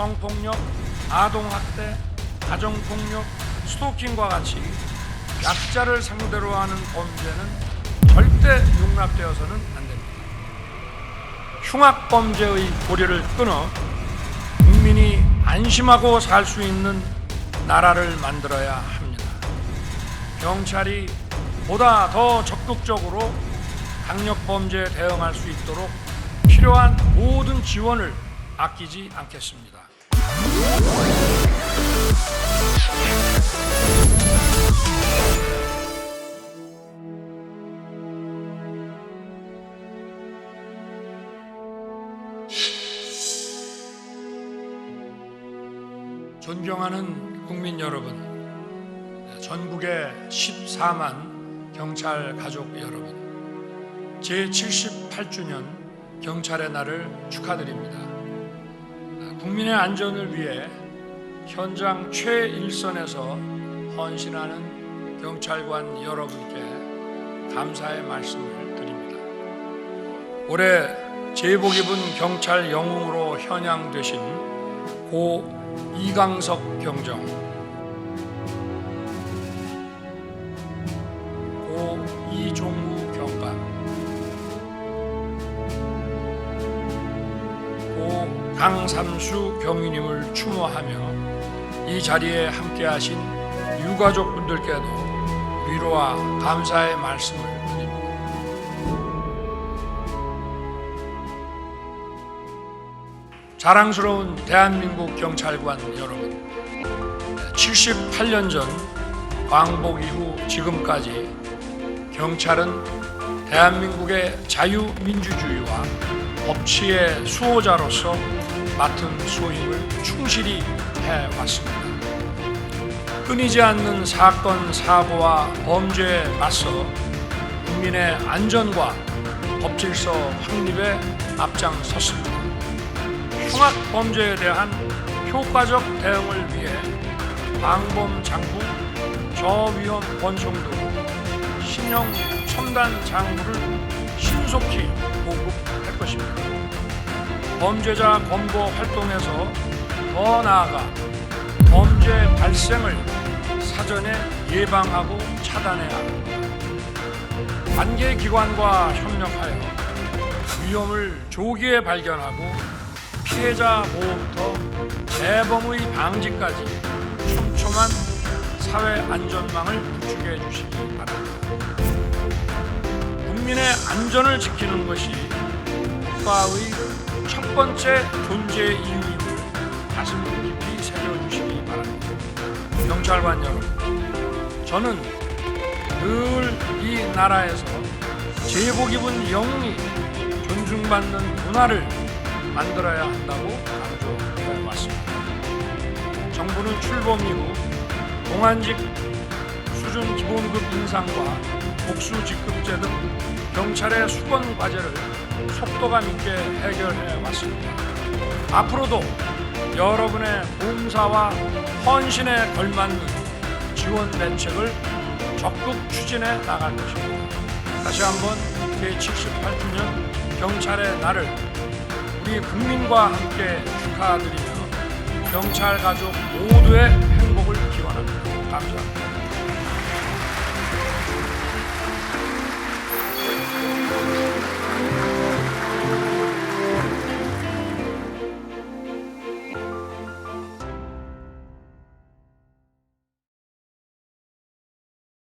성폭력, 아동학대, 가정폭력, 스토킹과 같이 약자를 상대로 하는 범죄는 절대 용납되어서는 안 됩니다. 흉악범죄의 고리를 끊어 국민이 안심하고 살 수 있는 나라를 만들어야 합니다. 경찰이 보다 더 적극적으로 강력범죄에 대응할 수 있도록 필요한 모든 지원을 아끼지 않겠습니다. 존경하는 국민 여러분, 전국의 14만 경찰 가족 여러분, 제78주년 경찰의 날을 축하드립니다. 국민의 안전을 위해 현장 최일선에서 헌신하는 경찰관 여러분께 감사의 말씀을 드립니다. 올해 제복 입은 경찰 영웅으로 현양되신 고 이강석 경정, 강삼수 경위님을 추모하며 이 자리에 함께하신 유가족 분들께도 위로와 감사의 말씀을 드립니다. 자랑스러운 대한민국 경찰관 여러분, 78년 전 광복 이후 지금까지 경찰은 대한민국의 자유민주주의와 법치의 수호자로서 맡은 소임을 충실히 해왔습니다. 끊이지 않는 사건, 사고와 범죄에 맞서 국민의 안전과 법질서 확립에 앞장섰습니다. 흉악 범죄에 대한 효과적 대응을 위해 방범 장구, 저위험 권총등 신형 첨단 장구를 신속히 보급할 것입니다. 범죄자 검거 활동에서 더 나아가 범죄 발생을 사전에 예방하고 차단해야 합니다. 관계 기관과 협력하여 위험을 조기에 발견하고 피해자 보호부터 재범의 방지까지 촘촘한 사회 안전망을 구축해 주시기 바랍니다. 국민의 안전을 지키는 것이 국가의 첫 번째 존재 이유임을 가슴 깊이 새겨주시기 바랍니다. 경찰관 여러분, 저는 늘 이 나라에서 제복 입은 영웅이 존중받는 문화를 만들어야 한다고 강조해 왔습니다. 정부는 출범 이후 공안직 수준 기본급 인상과 복수 직급제 등 경찰의 수건 과제를 속도감 있게 해결해 왔습니다. 앞으로도 여러분의 봉사와 헌신에 걸맞는 지원 대책을 적극 추진해 나갈 것입니다. 다시 한번 제78주년 경찰의 날을 우리 국민과 함께 축하드리며 경찰 가족 모두의 행복을 기원합니다. 감사합니다.